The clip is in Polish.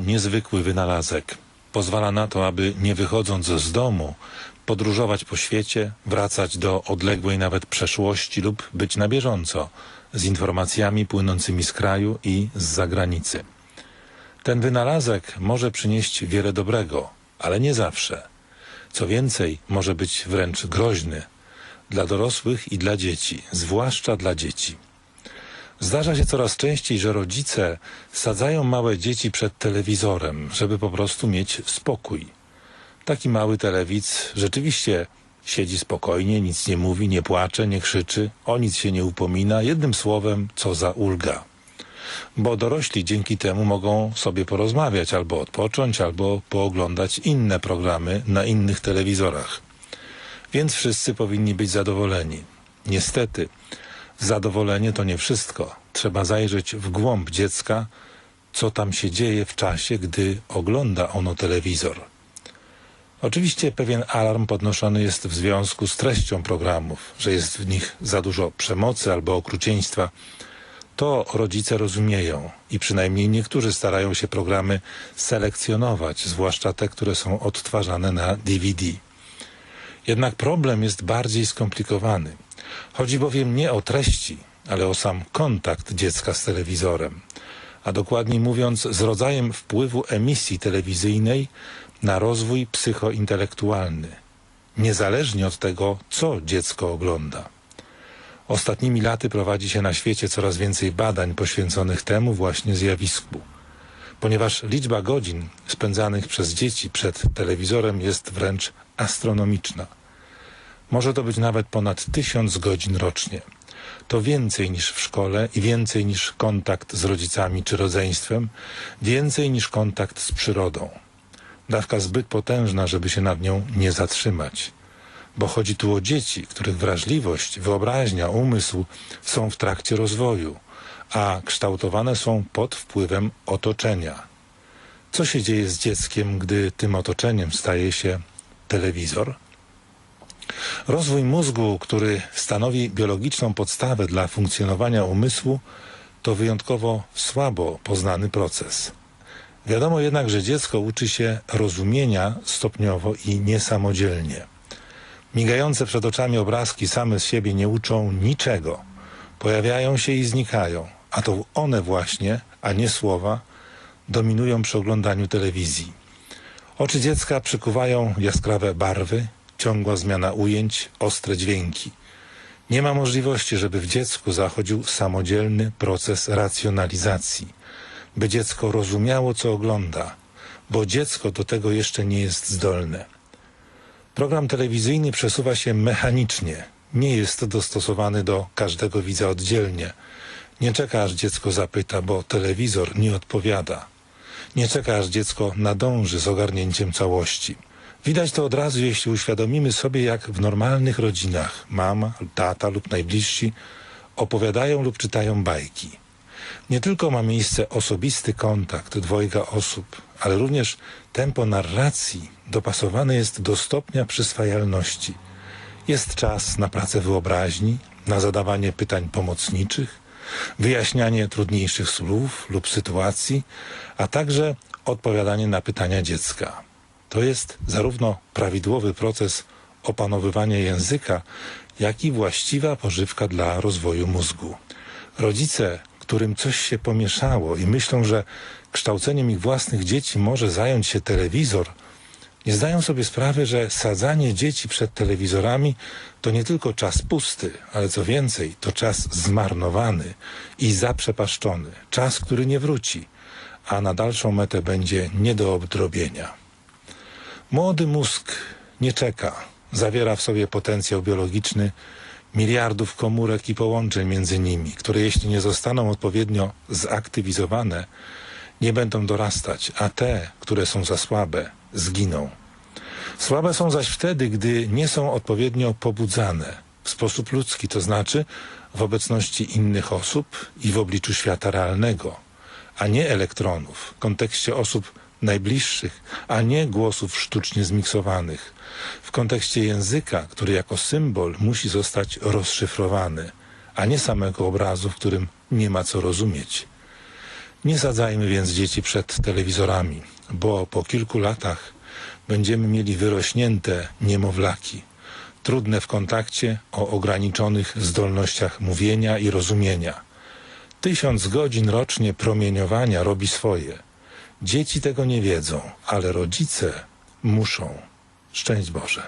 niezwykły wynalazek. Pozwala na to, aby nie wychodząc z domu, podróżować po świecie, wracać do odległej nawet przeszłości lub być na bieżąco z informacjami płynącymi z kraju i z zagranicy. Ten wynalazek może przynieść wiele dobrego, ale nie zawsze. Co więcej, może być wręcz groźny dla dorosłych i dla dzieci, zwłaszcza dla dzieci. Zdarza się coraz częściej, że rodzice sadzają małe dzieci przed telewizorem, żeby po prostu mieć spokój. Taki mały telewidz rzeczywiście siedzi spokojnie, nic nie mówi, nie płacze, nie krzyczy, o nic się nie upomina, jednym słowem, co za ulga. Bo dorośli dzięki temu mogą sobie porozmawiać, albo odpocząć, albo pooglądać inne programy na innych telewizorach. Więc wszyscy powinni być zadowoleni. Niestety, zadowolenie to nie wszystko. Trzeba zajrzeć w głąb dziecka, co tam się dzieje w czasie, gdy ogląda ono telewizor. Oczywiście pewien alarm podnoszony jest w związku z treścią programów, że jest w nich za dużo przemocy albo okrucieństwa. To rodzice rozumieją i przynajmniej niektórzy starają się programy selekcjonować, zwłaszcza te, które są odtwarzane na DVD. Jednak problem jest bardziej skomplikowany. Chodzi bowiem nie o treści, ale o sam kontakt dziecka z telewizorem, a dokładniej mówiąc z rodzajem wpływu emisji telewizyjnej na rozwój psychointelektualny, niezależnie od tego, co dziecko ogląda. Ostatnimi laty prowadzi się na świecie coraz więcej badań poświęconych temu właśnie zjawisku, ponieważ liczba godzin spędzanych przez dzieci przed telewizorem jest wręcz astronomiczna. Może to być nawet ponad tysiąc godzin rocznie. To więcej niż w szkole i więcej niż kontakt z rodzicami czy rodzeństwem, więcej niż kontakt z przyrodą. Dawka zbyt potężna, żeby się nad nią nie zatrzymać. Bo chodzi tu o dzieci, których wrażliwość, wyobraźnia, umysł są w trakcie rozwoju, a kształtowane są pod wpływem otoczenia. Co się dzieje z dzieckiem, gdy tym otoczeniem staje się telewizor? Rozwój mózgu, który stanowi biologiczną podstawę dla funkcjonowania umysłu, to wyjątkowo słabo poznany proces. Wiadomo jednak, że dziecko uczy się rozumienia stopniowo i niesamodzielnie. Migające przed oczami obrazki same z siebie nie uczą niczego. Pojawiają się i znikają, a to one właśnie, a nie słowa, dominują przy oglądaniu telewizji. Oczy dziecka przykuwają jaskrawe barwy, ciągła zmiana ujęć, ostre dźwięki. Nie ma możliwości, żeby w dziecku zachodził samodzielny proces racjonalizacji, by dziecko rozumiało, co ogląda, bo dziecko do tego jeszcze nie jest zdolne. Program telewizyjny przesuwa się mechanicznie, nie jest dostosowany do każdego widza oddzielnie. Nie czeka, aż dziecko zapyta, bo telewizor nie odpowiada. Nie czeka, aż dziecko nadąży z ogarnięciem całości. Widać to od razu, jeśli uświadomimy sobie, jak w normalnych rodzinach mama, tata lub najbliżsi opowiadają lub czytają bajki. Nie tylko ma miejsce osobisty kontakt dwojga osób, ale również tempo narracji dopasowane jest do stopnia przyswajalności. Jest czas na pracę wyobraźni, na zadawanie pytań pomocniczych, wyjaśnianie trudniejszych słów lub sytuacji, a także odpowiadanie na pytania dziecka. To jest zarówno prawidłowy proces opanowywania języka, jak i właściwa pożywka dla rozwoju mózgu. Rodzice, którym coś się pomieszało i myślą, że kształceniem ich własnych dzieci może zająć się telewizor, nie zdają sobie sprawy, że sadzanie dzieci przed telewizorami to nie tylko czas pusty, ale co więcej, to czas zmarnowany i zaprzepaszczony, czas, który nie wróci, a na dalszą metę będzie nie do odrobienia. Młody mózg nie czeka, zawiera w sobie potencjał biologiczny miliardów komórek i połączeń między nimi, które jeśli nie zostaną odpowiednio zaktywizowane, nie będą dorastać, a te, które są za słabe, zginą. Słabe są zaś wtedy, gdy nie są odpowiednio pobudzane w sposób ludzki, to znaczy w obecności innych osób i w obliczu świata realnego, a nie elektronów, w kontekście osób najbliższych, a nie głosów sztucznie zmiksowanych, w kontekście języka, który jako symbol musi zostać rozszyfrowany, a nie samego obrazu, w którym nie ma co rozumieć. Nie sadzajmy więc dzieci przed telewizorami, bo po kilku latach będziemy mieli wyrośnięte niemowlaki, trudne w kontakcie, o ograniczonych zdolnościach mówienia i rozumienia. Tysiąc godzin rocznie promieniowania robi swoje. Dzieci tego nie wiedzą, ale rodzice muszą. Szczęść Boże.